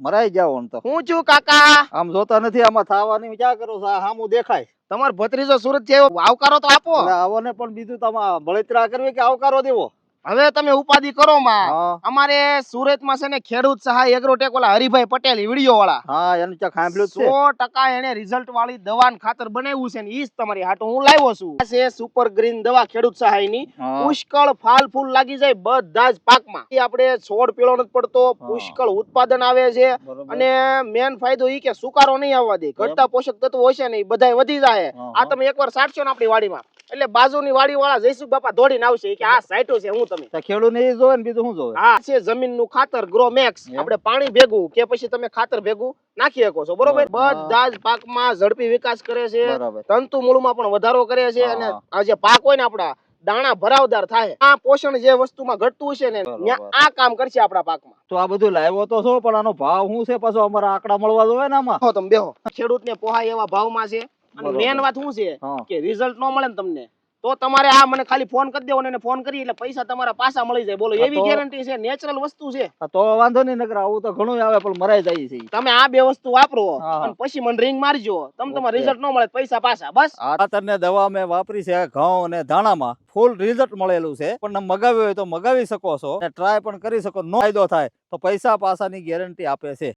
મરાઈ જાવ તો. હું છું કાકા. આમ જોતા નથી આમાં થવાની ક્યાં કરો સામું દેખાય. તમારો ભત્રીજો સુરત છે આવકારો તો આપો. આવોને પણ બીજું તમારે બળતરા કરવી કે આવકારો દેવો? હવે તમે ઉપાધિ કરો માં. અમારે અમારે સુરતમાં છે ને ખેડૂત સહાય એગ્રોટેક ઓલા હરિભાઈ પટેલ વીડિયો વાળા. હા એનું ચા સાંભળ્યું છે. સો ટકા એને રિઝલ્ટ વાળી દવા ખાતર બનાવ્યું છે ને ઈ જ તમારી હાટો હું લાવ્યો છું. આ છે સુપર ગ્રીન દવા ખેડૂત સહાયની પુષ્કળ ફાલ ફૂલ લાગી જાય બધા જ પાકમાં આપણે છોડ પીળો નથી પડતો પુષ્કળ ઉત્પાદન આવે છે. અને મેન ફાયદો ઈ કે સુકારો નહીં આવવા દે. ઘટતા પોષક તત્વો હશે ને ઈ બધાય વધી જાય. આ તમે એકવાર સાચશો ને આપણી વાડીમાં. એટલે બાજુની વાડી વાળા જયસુખ બાપા દોડીને આવશે. કે આ સાઈટો છે હું તમે. ખેડૂત ને જોવે ને બીજું શું જોવે? હા છે જમીનનું ખાતર ગ્રો મેક્સ એમ? આપણે પાણી ભેગું કે પછી તમે ખાતર ભેગું નાખી શકો છો બરોબર? બધા જ પાકમાં ઝડપી વિકાસ કરે છે. તંતુ મૂળમાં પણ વધારો કરે છે અને આ જે પાક હોય ને આપડા દાણા ભરાવદાર થાય. આ પોષણ જે વસ્તુમાં ઘટતું છે ને. આ કામ કરશે આપણા પાકમાં. તો આ બધું લાવ્યો તો છો પણ આનો ભાવ શું છે? પાછો અમારા આંકડા મળવા જોવે ને આમાં? તમે બેહો. ખેડૂતને પોહાય એવા ભાવમાં છે. અને મેન વાત શું છે? કે રિઝલ્ટ ન મળે ને તમને તો તમારે આ મને ખાલી ફોન કરી દેવો ને ફોન કરી એટલે પૈસા તમારા પાછા મળી જાય. બોલો એવી ગેરંટી છે નેચરલ વસ્તુ છે. તો વાંધો નહીં નકર આવું તો ઘણું આવે પણ મરાઈ જાય છે. તમે આ બે વસ્તુ વાપરો અને પછી મને રિંગ મારજો. તમે તમારે રિઝલ્ટ ન મળે પૈસા પાછા બસ. આ ખાતરને દવા મેં વાપરી છે ઘઉં અને ધાણામાં. ફૂલ રિઝલ્ટ મળેલું છે. પણ મગાવ્યું હોય તો મગાવી શકો છો. ટ્રાય પણ કરી શકો નો ફાયદો થાય તો પૈસા પાછાની ગેરંટી આપે છે.